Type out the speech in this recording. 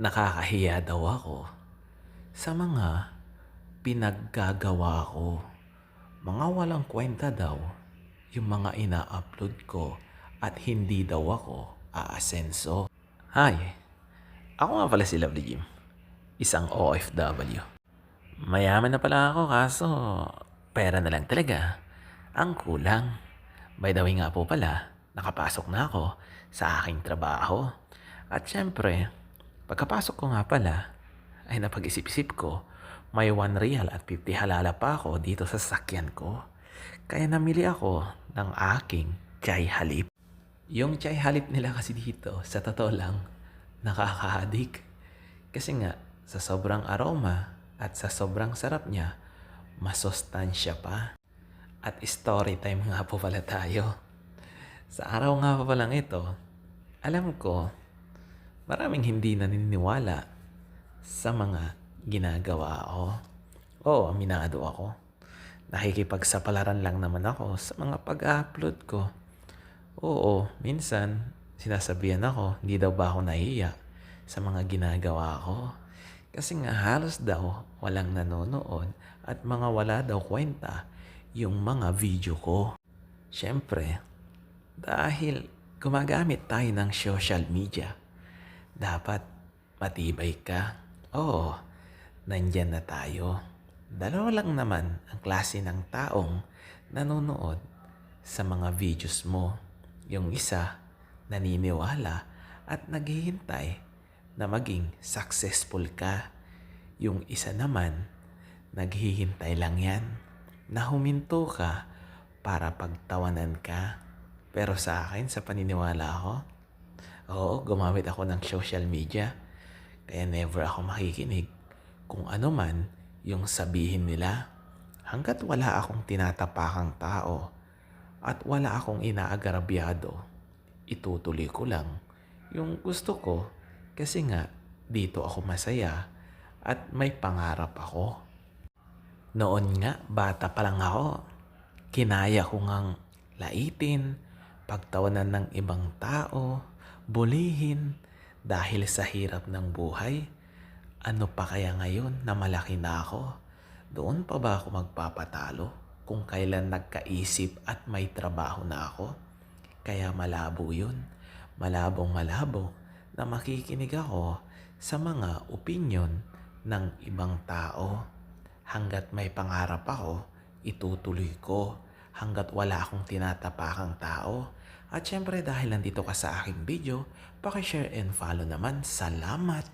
nakakahiya daw ako sa mga pinaggagawa ko. Mga walang kwenta daw yung mga ina-upload ko at hindi daw ako aasenso. Hi, ako nga pala si Lovely Jim, isang OFW. Mayaman na pala ako kaso pera na lang talaga ang kulang. By the way nga po pala, nakapasok na ako sa aking trabaho. At syempre, pagkapasok ko nga pala, ay napag-isip-isip ko, may 1 real at 50 halala pa ako dito sa sakyan ko. Kaya namili ako ng aking chai halip. Yung chai halip nila kasi dito, sa totoo lang, nakaka-addict. Kasi nga, sa sobrang aroma at sa sobrang sarap niya, masustansya pa. At story time nga po pala tayo. Sa araw nga pa palang ito, alam ko, maraming hindi naniniwala sa mga ginagawa ko. Oo, aminado ako. Nakikipagsapalaran lang naman ako sa mga pag-upload ko. Oo, minsan sinasabihan ako, hindi daw ba ako nahiya sa mga ginagawa ko. Kasi nga halos daw walang nanonood at mga wala daw kwenta yung mga video ko. Siyempre, dahil gumagamit tayo ng social media, dapat matibay ka. Oo, nandyan na tayo. Dalawa lang naman ang klase ng taong nanonood sa mga videos mo. Yung isa, naniniwala at naghihintay na maging successful ka. Yung isa naman, naghihintay lang yan na huminto ka para pagtawanan ka. Pero sa akin, sa paniniwala ko, oo, gumamit ako ng social media. Kaya never ako makikinig kung ano man yung sabihin nila. Hanggat wala akong tinatapakang tao at wala akong inaagarabyado, itutuloy ko lang yung gusto ko kasi nga dito ako masaya at may pangarap ako. Noon nga, bata pa lang ako. Kinaya ko ngang laitin, pagtawanan ng ibang tao, bulihin, dahil sa hirap ng buhay. Ano pa kaya ngayon na malaki na ako? Doon pa ba ako magpapatalo kung kailan nagkaisip at may trabaho na ako? Kaya malabo yun. Malabong malabo na makikinig ako sa mga opinion ng ibang tao. Hanggat may pangarap ako, itutuloy ko. Hanggat wala akong tinatapakang tao. At syempre dahil nandito ka sa aking video, pakishare and follow naman. Salamat!